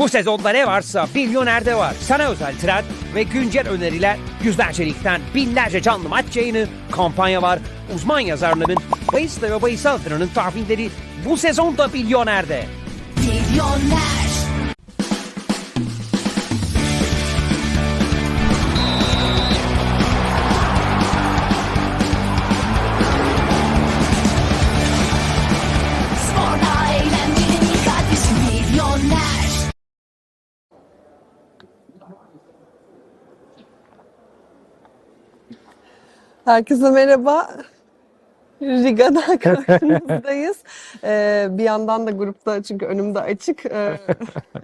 Bu sezonda ne varsa Milyoner'de var. Sana özel trend ve güncel öneriler, yüzlerce ligden binlerce canlı maç yayını, kampanya var. Uzman yazarların, bahisle ve altınının tahminleri bu sezonda Milyoner'de. Milyoner. Herkese merhaba. Riga'da karşınızdayız. Ee, bir yandan da grupta çünkü önümde açık. ee,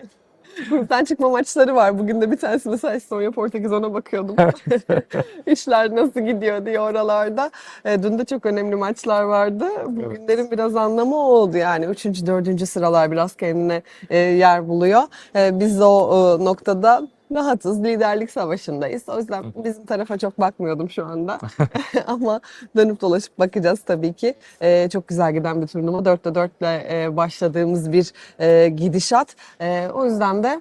gruptan çıkma maçları var. Bugün de bir tanesi mesela Estonya Portekiz ona bakıyordum. İşler nasıl gidiyor diye oralarda. Ee, dün de çok önemli maçlar vardı. Bugünlerin biraz anlamı o oldu yani. Üçüncü, dördüncü sıralar biraz kendine e, yer buluyor. Ee, biz de o e, noktada rahatız. Liderlik savaşındayız. O yüzden bizim tarafa çok bakmıyordum şu anda. Ama dönüp dolaşıp bakacağız tabii ki. Ee, çok güzel giden bir turnuva. 4'te 4 ile e, başladığımız bir e, gidişat. E, o yüzden de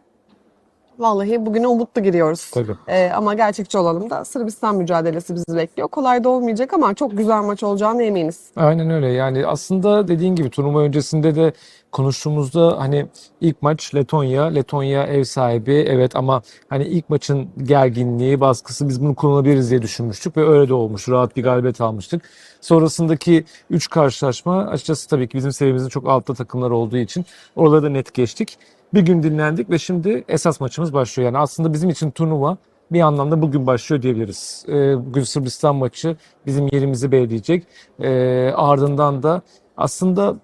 vallahi bugüne umutlu giriyoruz. Tabii. E, ama gerçekçi olalım da Sırbistan mücadelesi bizi bekliyor. Kolay da olmayacak ama çok güzel maç olacağına eminiz. Aynen öyle. Yani aslında dediğin gibi turnuva öncesinde de konuştuğumuzda hani ilk maç Letonya, Letonya ev sahibi evet ama hani ilk maçın gerginliği, baskısı biz bunu kullanabiliriz diye düşünmüştük ve öyle de olmuş. Rahat bir galibiyet almıştık. Sonrasındaki 3 karşılaşma açıkçası tabii ki bizim seviyemizin çok altta takımlar olduğu için oraları da net geçtik. Bir gün dinlendik ve şimdi esas maçımız başlıyor. Yani aslında bizim için turnuva bir anlamda bugün başlıyor diyebiliriz. Ee, bugün Sırbistan maçı bizim yerimizi belirleyecek. Ee, ardından da aslında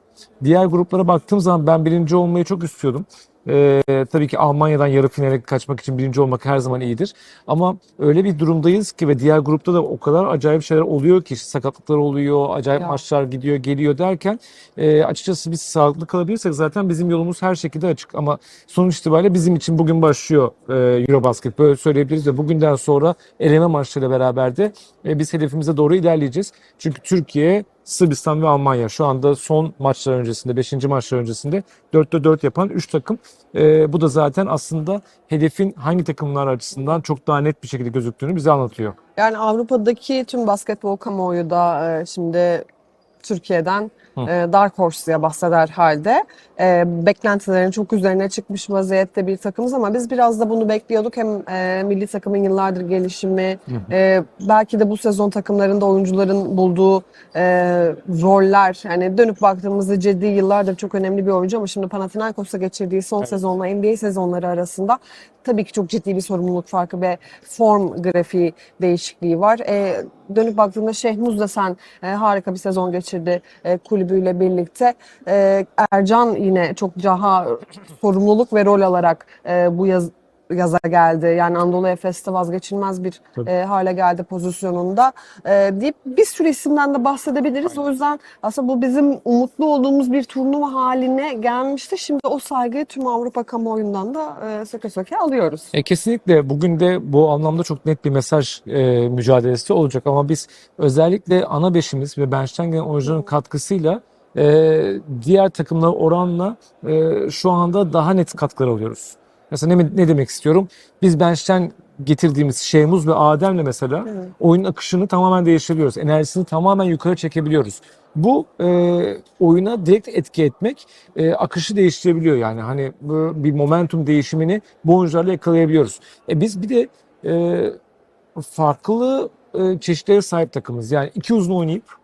diğer gruplara baktığım zaman ben birinci olmayı çok istiyordum. Ee, tabii ki Almanya'dan yarı finale kaçmak için birinci olmak her zaman iyidir. Ama öyle bir durumdayız ki ve diğer grupta da o kadar acayip şeyler oluyor ki işte sakatlıklar oluyor, acayip Ya. maçlar gidiyor, geliyor derken e, açıkçası biz sağlıklı kalabilirsek zaten bizim yolumuz her şekilde açık. Ama sonuç itibariyle bizim için bugün başlıyor e, Eurobasket. Böyle söyleyebiliriz ve bugünden sonra eleme maçlarıyla beraber de e, biz hedefimize doğru ilerleyeceğiz. Çünkü Türkiye, Sırbistan ve Almanya şu anda son maçlar öncesinde, 5. maçlar öncesinde 4'te 4 yapan 3 takım. E, bu da zaten aslında hedefin hangi takımlar açısından çok daha net bir şekilde gözüktüğünü bize anlatıyor. Yani Avrupa'daki tüm basketbol kamuoyu da e, şimdi Türkiye'den Hı. e, Dark Horse diye bahseder halde e, beklentilerin çok üzerine çıkmış vaziyette bir takımız ama biz biraz da bunu bekliyorduk. Hem e, milli takımın yıllardır gelişimi, e, belki de bu sezon takımlarında oyuncuların bulduğu e, roller. Yani dönüp baktığımızda ciddi yıllardır çok önemli bir oyuncu ama şimdi Panathinaikos'ta geçirdiği son Evet. sezonla NBA sezonları arasında tabii ki çok ciddi bir sorumluluk farkı ve form grafiği değişikliği var. E, dönüp baktığında Şehmuz da sen e, harika bir sezon geçirdi e, kulübüyle birlikte. E, Ercan yine çok daha sorumluluk ve rol alarak e, bu yaz yaza geldi. Yani Anadolu Efes'te vazgeçilmez bir Tabii. e, hale geldi pozisyonunda. E, deyip bir sürü isimden de bahsedebiliriz. O yüzden aslında bu bizim umutlu olduğumuz bir turnuva haline gelmişti. Şimdi o saygıyı tüm Avrupa kamuoyundan da e, söke söke alıyoruz. E, kesinlikle bugün de bu anlamda çok net bir mesaj e, mücadelesi olacak ama biz özellikle ana beşimiz ve bench'ten gelen oyuncuların katkısıyla e, diğer takımlara oranla e, şu anda daha net katkılar alıyoruz. Mesela ne, ne demek istiyorum? Biz bench'ten getirdiğimiz Şeymuz ve Adem'le mesela Evet. oyun akışını tamamen değiştirebiliyoruz. Enerjisini tamamen yukarı çekebiliyoruz. Bu e, oyuna direkt etki etmek e, akışı değiştirebiliyor yani hani bu bir momentum değişimini bu oyuncularla yakalayabiliyoruz. E, biz bir de e, farklı e, çeşitlere sahip takımız. Yani iki uzun oynayıp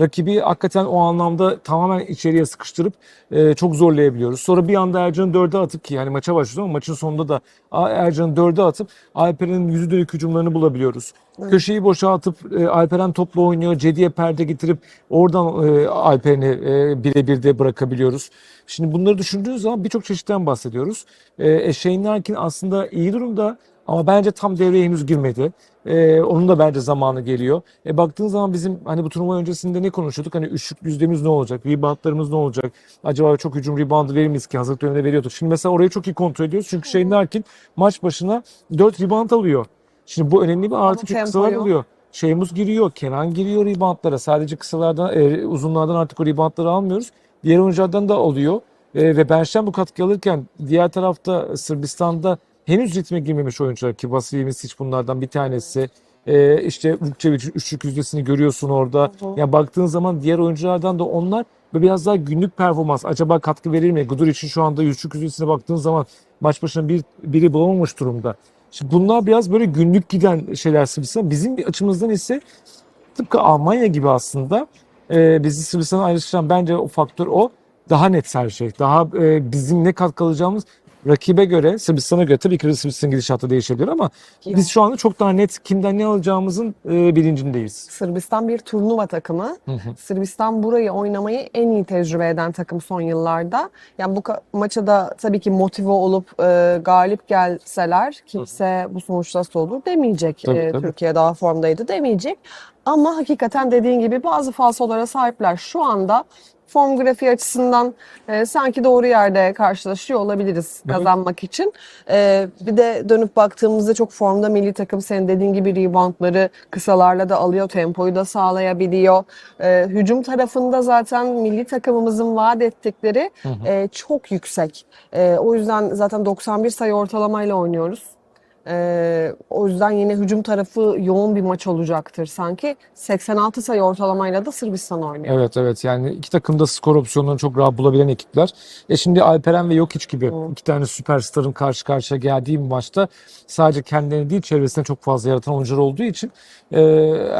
rakibi hakikaten o anlamda tamamen içeriye sıkıştırıp e, çok zorlayabiliyoruz. Sonra bir anda Ercan'ı dörde atıp ki yani maça başlıyoruz ama maçın sonunda da Ercan'ı dörde atıp Alperen'in yüzü dönük hücumlarını bulabiliyoruz. Evet. Köşeyi boşaltıp e, Alperen topla oynuyor. Cediye perde getirip oradan e, Alperen'i e, birebir de bırakabiliyoruz. Şimdi bunları düşündüğünüz zaman birçok çeşitten bahsediyoruz. E, e, Shane Larkin aslında iyi durumda ama bence tam devreye henüz girmedi. E, onun da bence zamanı geliyor. E, baktığın zaman bizim hani bu turnuva öncesinde ne konuşuyorduk? Hani üçlük yüzdemiz ne olacak? Reboundlarımız ne olacak? Acaba çok hücum reboundu verir miyiz ki? Hazırlık döneminde veriyorduk. Şimdi mesela orayı çok iyi kontrol ediyoruz. Çünkü Shane Larkin maç başına 4 rebound alıyor. Şimdi bu önemli bir artı çünkü kısalar oluyor. Şeymus giriyor, Kenan giriyor reboundlara. Sadece kısalardan, e, uzunlardan artık o reboundları almıyoruz. Diğer oyunculardan da oluyor. E, ve bench'ten bu katkı alırken diğer tarafta Sırbistan'da henüz ritme girmemiş oyuncular ki Vasilij Micic bunlardan bir tanesi. E, işte Vukcevic'in üçlük yüzdesini görüyorsun orada. Hı hı. Ya baktığın zaman diğer oyunculardan da onlar ve biraz daha günlük performans acaba katkı verir mi? Gudur için şu anda üçlük yüzdesine baktığın zaman maç başına bir, biri bulamamış durumda. Şimdi bunlar biraz böyle günlük giden şeyler Sırbistan. Bizim bir açımızdan ise tıpkı Almanya gibi aslında e, bizi Sırbistan'a ayrıştıran bence o faktör o. Daha net her şey. Daha e, bizim ne katkı alacağımız rakibe göre, Sırbistan'a göre tabii ki Sırbistan gidişatı değişebilir ama biz şu anda çok daha net kimden ne alacağımızın e, bilincindeyiz. Sırbistan bir turnuva takımı. Hı hı. Sırbistan burayı oynamayı en iyi tecrübe eden takım son yıllarda. Yani bu maça da tabii ki motive olup e, galip gelseler kimse bu sonuç nasıl olur demeyecek. Tabii, E, tabii. Türkiye daha formdaydı demeyecek. Ama hakikaten dediğin gibi bazı falsolara sahipler. Şu anda form grafiği açısından e, sanki doğru yerde karşılaşıyor olabiliriz kazanmak için. E, bir de dönüp baktığımızda çok formda milli takım senin dediğin gibi reboundları kısalarla da alıyor, tempoyu da sağlayabiliyor. E, hücum tarafında zaten milli takımımızın vaat ettikleri Hı hı. e, çok yüksek. E, o yüzden zaten 91 sayı ortalamayla oynuyoruz. E, o yüzden yine hücum tarafı yoğun bir maç olacaktır sanki. 86 sayı ortalamayla da Sırbistan oynuyor. Evet evet yani iki takım da skor opsiyonlarını çok rahat bulabilen ekipler. E şimdi Alperen ve Jokic gibi Hı. iki tane süperstarın karşı karşıya geldiği bir maçta sadece kendilerini değil çevresine çok fazla yaratan oyuncular olduğu için e,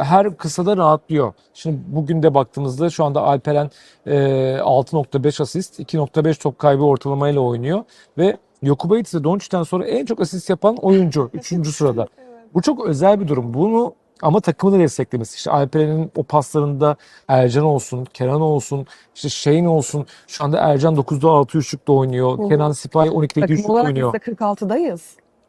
her kısada rahatlıyor. Şimdi bugün de baktığımızda şu anda Alperen e, 6.5 asist, 2.5 top kaybı ortalamayla oynuyor ve Jokubaitis de Doncic'ten sonra en çok asist yapan oyuncu 3. sırada. Bu çok özel bir durum. Bunu ama takımı da desteklemesi. İşte Alperen'in o paslarında Ercan olsun, Kenan olsun, işte Şeyin olsun. Şu anda Ercan 9'da 6 üçlükte oynuyor. Hı. Kenan Sipahi 12'de 2 Takım üçlükte olarak oynuyor. biz de 46'dayız.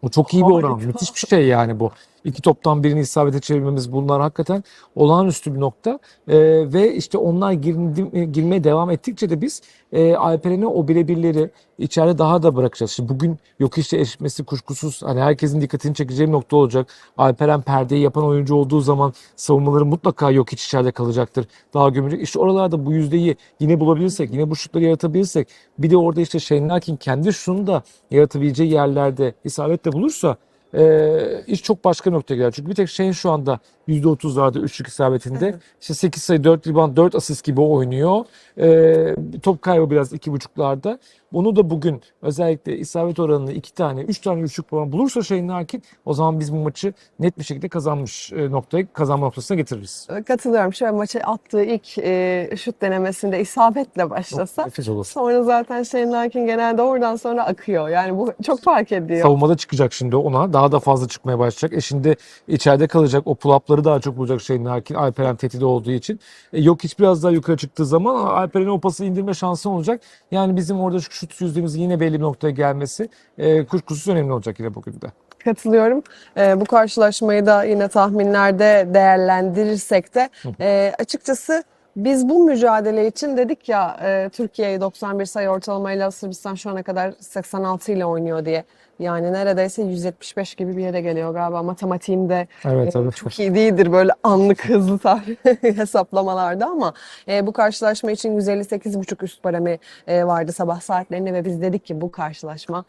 Bu çok iyi bir oran. Müthiş bir şey yani bu. İki toptan birini isabete çevirmemiz bunlar hakikaten olağanüstü bir nokta. Ee, ve işte onlar girdi, girmeye devam ettikçe de biz e, Alperen'e o birebirleri içeride daha da bırakacağız. Şimdi bugün yok işte eşitmesi kuşkusuz hani herkesin dikkatini çekeceği bir nokta olacak. Alperen perdeyi yapan oyuncu olduğu zaman savunmaları mutlaka yok hiç içeride kalacaktır. Daha gömülecek. İşte oralarda bu yüzdeyi yine bulabilirsek, yine bu şutları yaratabilirsek bir de orada işte Shane Larkin kendi şunu da yaratabileceği yerlerde isabetle bulursa ee, iş çok başka noktaya gider. Çünkü bir tek şeyin şu anda %30'larda üçlük isabetinde. İşte 8 sayı 4 rebound 4 asist gibi oynuyor. Ee, top kaybı biraz iki buçuklarda. Bunu da bugün özellikle isabet oranını iki tane, üç tane üçlük falan bulursa Shane Larkin o zaman biz bu maçı net bir şekilde kazanmış e, noktaya, kazanma noktasına getiririz. Katılıyorum. Şöyle maça attığı ilk e, şut denemesinde isabetle başlasa olur. sonra zaten Shane Larkin genelde oradan sonra akıyor. Yani bu çok fark ediyor. Savunmada çıkacak şimdi ona. Daha da fazla çıkmaya başlayacak. E şimdi içeride kalacak. O pull-up'ları daha çok bulacak Shane Larkin. Alperen tehdidi olduğu için. E yok hiç biraz daha yukarı çıktığı zaman Alperen'in o pası indirme şansı olacak. Yani bizim orada şu şut yüzdemizin yine belli bir noktaya gelmesi e, kuşkusuz önemli olacak yine bugün de. Katılıyorum. Ee, bu karşılaşmayı da yine tahminlerde değerlendirirsek de e, açıkçası biz bu mücadele için dedik ya e, Türkiye'yi 91 sayı ortalamayla Sırbistan şu ana kadar 86 ile oynuyor diye. Yani neredeyse 175 gibi bir yere geliyor galiba matematiğimde. Evet e, evet. çok iyi değildir böyle anlık hızlı hesaplamalarda ama e, bu karşılaşma için 158,5 üst baremi e, vardı sabah saatlerinde ve biz dedik ki bu karşılaşma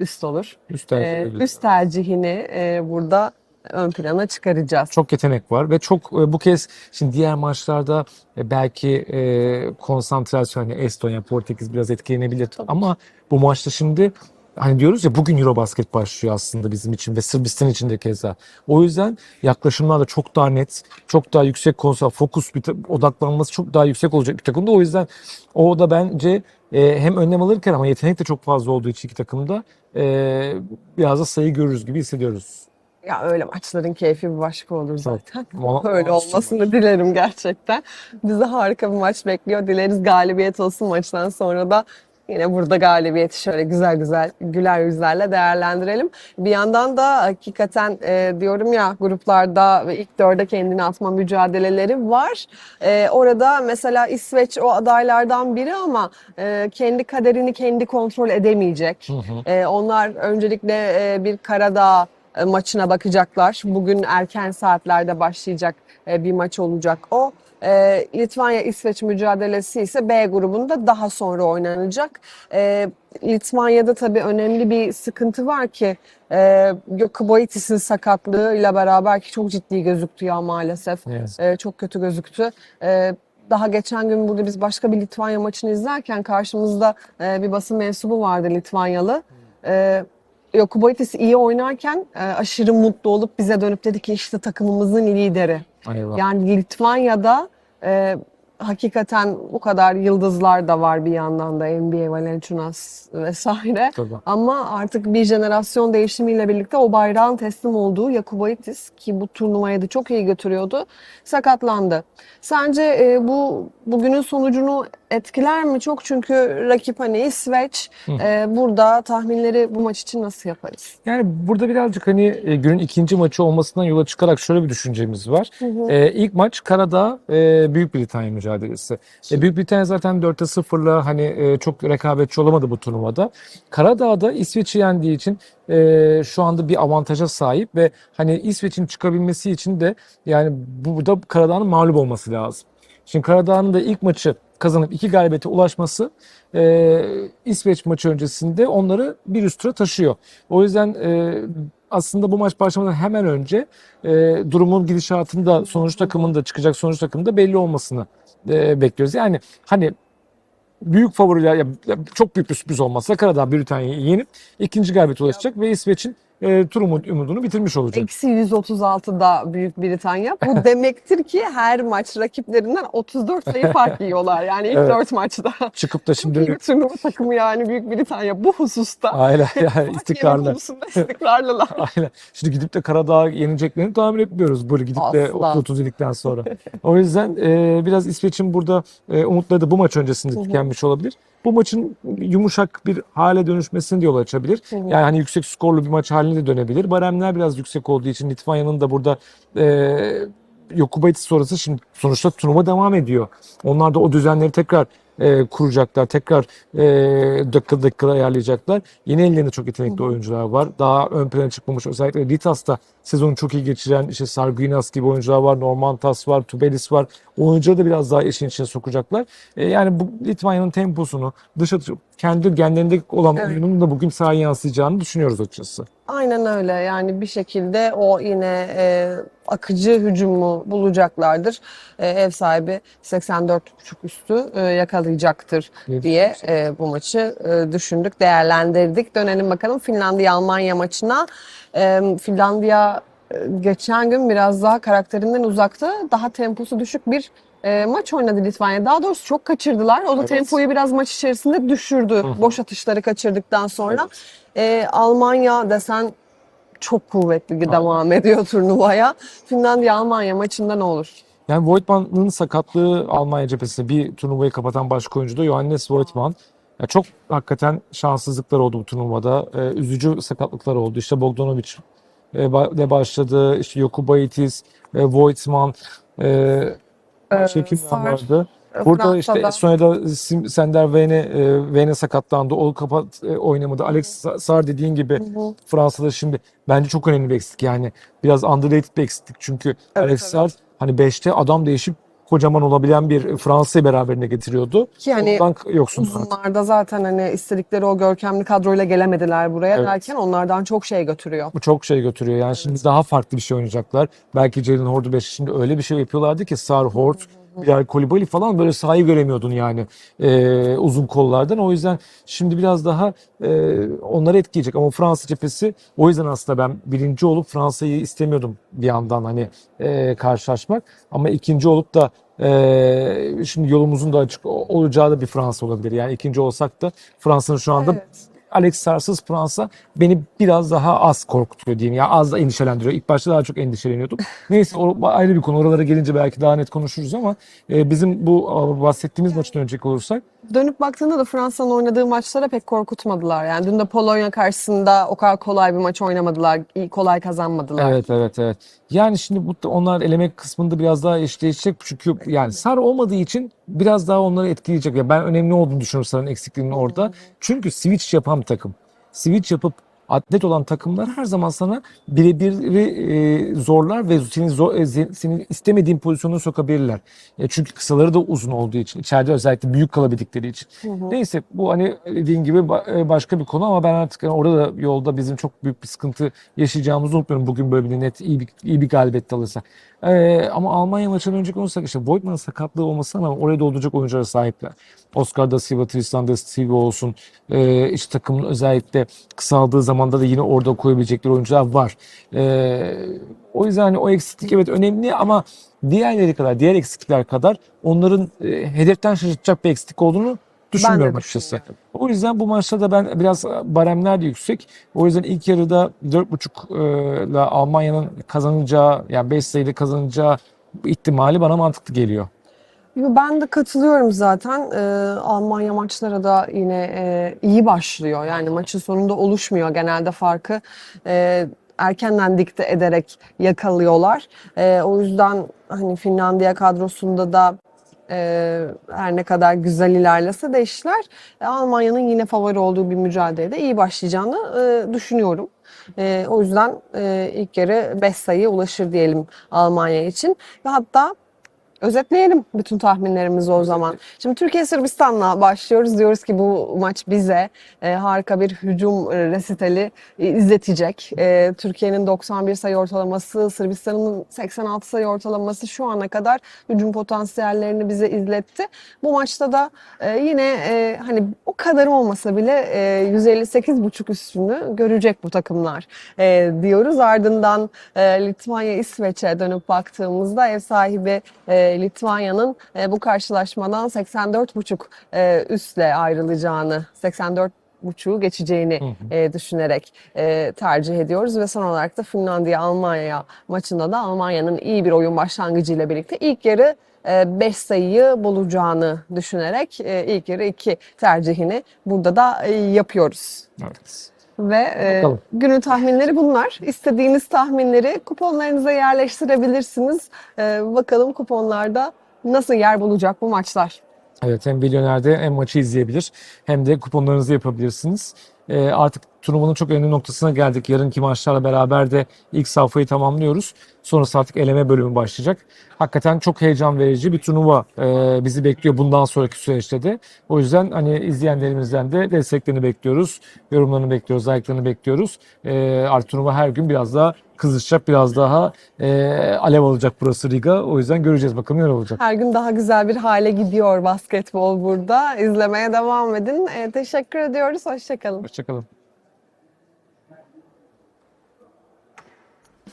üst olur. Üst tercih. üst tercihini e, burada ön plana çıkaracağız. Çok yetenek var ve çok e, bu kez şimdi diğer maçlarda e, belki e, konsantrasyon hani Estonya, Portekiz biraz etkilenebilir ama bu maçta şimdi hani diyoruz ya bugün Eurobasket başlıyor aslında bizim için ve Sırbistan için de keza. O yüzden yaklaşımlar da çok daha net, çok daha yüksek konsantre, fokus bir odaklanması çok daha yüksek olacak bir takımda. O yüzden o da bence e, hem önlem alırken ama yetenek de çok fazla olduğu için iki takımda e, biraz da sayı görürüz gibi hissediyoruz. Ya öyle maçların keyfi bir başka olur zaten. Ama- Öyle olmasını dilerim gerçekten. Bizi harika bir maç bekliyor. Dileriz galibiyet olsun maçtan sonra da yine burada galibiyeti şöyle güzel güzel güler yüzlerle değerlendirelim. Bir yandan da hakikaten e, diyorum ya gruplarda ve ilk dörde kendini atma mücadeleleri var. E, orada mesela İsveç o adaylardan biri ama e, kendi kaderini kendi kontrol edemeyecek. Hı hı. E, onlar öncelikle e, bir Karadağ e, maçına bakacaklar. Bugün erken saatlerde başlayacak e, bir maç olacak o. E, Litvanya-İsveç mücadelesi ise B grubunda daha sonra oynanacak. E, Litvanya'da tabii önemli bir sıkıntı var ki e, Gökboitis'in sakatlığıyla beraber ki çok ciddi gözüktü ya maalesef. Yazık. E, çok kötü gözüktü. E, daha geçen gün burada biz başka bir Litvanya maçını izlerken karşımızda e, bir basın mensubu vardı Litvanyalı. E, Jokuboitis iyi oynarken e, aşırı mutlu olup bize dönüp dedi ki işte takımımızın lideri. Eyvah. Yani Litvanya'da e, hakikaten bu kadar yıldızlar da var bir yandan da NBA, Valenciunas vesaire. Tabii. Ama artık bir jenerasyon değişimiyle birlikte o bayrağın teslim olduğu Jakubaitis ki bu turnuvayı da çok iyi götürüyordu sakatlandı. Sence e, bu bugünün sonucunu etkiler mi çok? Çünkü rakip hani İsveç. E, burada tahminleri bu maç için nasıl yaparız? Yani burada birazcık hani e, günün ikinci maçı olmasından yola çıkarak şöyle bir düşüncemiz var. E, ilk maç Karadağ e, Büyük Britanya mücadelesi. E, Büyük Britanya zaten 4'te 0'la hani e, çok rekabetçi olamadı bu turnuvada. Karadağ'da İsveç'i yendiği için e, şu anda bir avantaja sahip ve hani İsveç'in çıkabilmesi için de yani burada Karadağ'ın mağlup olması lazım. Şimdi Karadağ'ın da ilk maçı kazanıp iki galibiyete ulaşması e, İsveç maçı öncesinde onları bir üst tura taşıyor. O yüzden e, aslında bu maç başlamadan hemen önce e, durumun gidişatında sonuç takımında çıkacak sonuç takımında belli olmasını e, bekliyoruz. Yani hani büyük favoriler ya, çok büyük bir sürpriz olmazsa Karadağ Britanya'yı yenip ikinci galibiyete ulaşacak ve İsveç'in e, tur umudunu bitirmiş olacak. Eksi 136'da Büyük Britanya. Bu demektir ki her maç rakiplerinden 34 sayı fark yiyorlar. Yani ilk Evet. 4 maçta. Çıkıp da şimdi bir turnuva takımı yani Büyük Britanya bu hususta. Aynen yani istikrarlı. istikrarlılar. Aynen. Şimdi gidip de Karadağ yeneceklerini tahmin etmiyoruz böyle gidip de Asla. 30 yedikten sonra. O yüzden e, biraz İsveç'in burada e, umutları da bu maç öncesinde tükenmiş olabilir. Bu maçın yumuşak bir hale dönüşmesine de yol açabilir. Hı. Yani hani yüksek skorlu bir maç haline de dönebilir. Baremler biraz yüksek olduğu için Litvanya'nın da burada e, Jokubaitis sonrası şimdi sonuçta turnuva devam ediyor. Onlar da o düzenleri tekrar e, kuracaklar. Tekrar e, dakika dakika ayarlayacaklar. Yeni ellerinde çok yetenekli oyuncular var. Daha ön plana çıkmamış. Özellikle Litas'ta sezonu çok iyi geçiren işte Sarguinas gibi oyuncular var. Normantas var. Tubelis var. Oyuncuları da biraz daha işin içine sokacaklar. E, yani bu Litvanya'nın temposunu dışa kendi genlerinde olan Evet. oyunun da bugün sahaya yansıyacağını düşünüyoruz açıkçası. Aynen öyle yani bir şekilde o yine e, akıcı hücumu bulacaklardır. E, ev sahibi 84.5 üstü e, yakalayacaktır Evet. diye e, bu maçı e, düşündük, değerlendirdik. Dönelim bakalım Finlandiya-Almanya maçına. E, Finlandiya e, geçen gün biraz daha karakterinden uzakta, daha temposu düşük bir e, maç oynadı Litvanya. Daha doğrusu çok kaçırdılar. O da Evet. tempoyu biraz maç içerisinde düşürdü. Boş atışları kaçırdıktan sonra. Evet. E, Almanya desen çok kuvvetli devam ediyor turnuvaya. Finlandiya-Almanya maçında ne olur? Yani Voigtman'ın sakatlığı Almanya cephesinde bir turnuvayı kapatan başka oyuncu da Johannes Voigtman. Ya çok hakikaten şanssızlıklar oldu bu turnuvada. Ee, üzücü sakatlıklar oldu. İşte Bogdanovic ile başladı. İşte Jokubaitis, e, Voigtman, e, şey kimler Sar, vardı? Burada işte Fransa'da. Sim- Sender Vene, e, Vene sakatlandı. O kapat e, oynamadı. Alex Sar dediğin gibi Hı hı. Fransa'da şimdi bence çok önemli bir eksiklik. Yani biraz underrated bir eksiklik. Çünkü Evet, Alex evet. Sar hani 5'te adam değişip kocaman olabilen bir Fransa'yı beraberinde getiriyordu. Ki Ondan yoksun uzunlarda zaten hani istedikleri o görkemli kadroyla gelemediler buraya Evet. derken onlardan çok şey götürüyor. Bu çok şey götürüyor. Yani şimdi daha farklı bir şey oynayacaklar. Belki Jalen Hort'u 5 şimdi öyle bir şey yapıyorlardı ki Sar Hort, Bilal Kolibali falan böyle sahayı göremiyordun yani e, uzun kollardan. O yüzden şimdi biraz daha e, onları etkileyecek. Ama Fransa cephesi o yüzden aslında ben birinci olup Fransa'yı istemiyordum bir yandan hani e, karşılaşmak. Ama ikinci olup da e, şimdi yolumuzun da açık olacağı da bir Fransa olabilir. Yani ikinci olsak da Fransa'nın şu anda Evet. Alex Sarsız Fransa beni biraz daha az korkutuyor diyeyim. Ya az da endişelendiriyor. İlk başta daha çok endişeleniyordum. Neyse o ayrı bir konu. Oralara gelince belki daha net konuşuruz ama e, bizim bu bahsettiğimiz maçtan önceki olursak Dönüp baktığında da Fransa'nın oynadığı maçlara pek korkutmadılar. Yani dün de Polonya karşısında o kadar kolay bir maç oynamadılar. kolay kazanmadılar. evet evet evet. Yani şimdi bu onlar elemek kısmında biraz daha eşleşecek. Çünkü yani Sar olmadığı için biraz daha onları etkileyecek. Ya ben önemli olduğunu düşünüyorum Sar'ın eksikliğinin orada. Çünkü switch yapan bir takım. Switch yapıp atlet olan takımlar her zaman sana birebir e, zorlar ve seni zor, e, senin istemediğin pozisyona sokabilirler. E, çünkü kısaları da uzun olduğu için, içeride özellikle büyük kalabildikleri için. Neyse bu hani dediğin gibi e, başka bir konu ama ben artık yani orada da yolda bizim çok büyük bir sıkıntı yaşayacağımızı unutmuyorum bugün böyle bir net iyi bir, iyi bir galibiyet alırsak. E, ama Almanya maçından önceki olursak işte Voigtman'ın sakatlığı olmasına rağmen oraya dolduracak oyunculara sahipler. Oscar da Silva, Tristan da Silva olsun. E, işte takımın özellikle kısaldığı zamanda da yine orada koyabilecekleri oyuncular var. E, o yüzden hani o eksiklik evet önemli ama diğerleri kadar, diğer eksiklikler kadar onların e, hedeften şaşırtacak bir eksiklik olduğunu düşünmüyorum açıkçası. O yüzden bu maçta da ben biraz baremler de yüksek. O yüzden ilk yarıda 4.5 ile Almanya'nın kazanacağı yani 5 sayıda kazanacağı ihtimali bana mantıklı geliyor. Ben de katılıyorum zaten. Ee, Almanya maçlara da yine e, iyi başlıyor. Yani maçın sonunda oluşmuyor. Genelde farkı e, erkenden dikte ederek yakalıyorlar. E, o yüzden hani Finlandiya kadrosunda da e, her ne kadar güzel ilerlese de işler e, Almanya'nın yine favori olduğu bir mücadelede iyi başlayacağını e, düşünüyorum. E, o yüzden e, ilk yarı 5 sayıya ulaşır diyelim Almanya için. Ve hatta Özetleyelim bütün tahminlerimizi o zaman. Şimdi Türkiye Sırbistan'la başlıyoruz. Diyoruz ki bu maç bize e, harika bir hücum resitali e, izletecek. E, Türkiye'nin 91 sayı ortalaması, Sırbistan'ın 86 sayı ortalaması şu ana kadar hücum potansiyellerini bize izletti. Bu maçta da e, yine e, hani o kadar olmasa bile e, 158,5 üstünü görecek bu takımlar e, diyoruz. Ardından e, Litvanya İsveç'e dönüp baktığımızda ev sahibi e, Litvanya'nın e, bu karşılaşmadan 84,5 e, üstle ayrılacağını, 84 buçuğu geçeceğini e, düşünerek e, tercih ediyoruz ve son olarak da Finlandiya Almanya maçında da Almanya'nın iyi bir oyun başlangıcıyla birlikte ilk yarı 5 sayıyı bulacağını düşünerek e, ilk yarı 2 tercihini burada da e, yapıyoruz. Evet. Ve e, günün tahminleri bunlar. İstediğiniz tahminleri kuponlarınıza yerleştirebilirsiniz. E, bakalım kuponlarda nasıl yer bulacak bu maçlar. Evet hem Milyoner'de hem maçı izleyebilir hem de kuponlarınızı yapabilirsiniz. Ee, artık turnuvanın çok önemli noktasına geldik. Yarınki maçlarla beraber de ilk safhayı tamamlıyoruz. Sonrası artık eleme bölümü başlayacak. Hakikaten çok heyecan verici bir turnuva e, bizi bekliyor bundan sonraki süreçte de. O yüzden hani izleyenlerimizden de desteklerini bekliyoruz. Yorumlarını bekliyoruz, like'larını bekliyoruz. E, artık turnuva her gün biraz daha kızışacak, biraz daha e, alev alacak burası Riga. O yüzden göreceğiz bakalım neler olacak. Her gün daha güzel bir hale gidiyor basketbol burada. İzlemeye devam edin. E, teşekkür ediyoruz. Hoşçakalın. Hoşçakalın.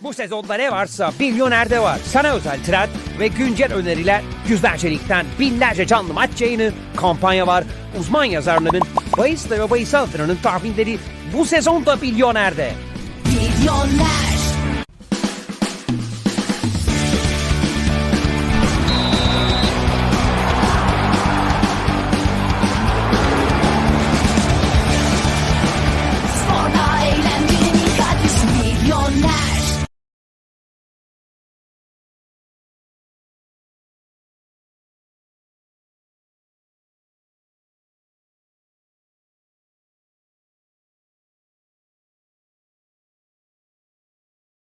Bu sezonda ne varsa Milyoner'de var. Sana özel trend ve güncel öneriler, yüzlerce ligden binlerce canlı maç yayını, kampanya var. Uzman yazarların, bahis ve bahis altınının tahminleri bu sezonda Milyoner'de. Milyoner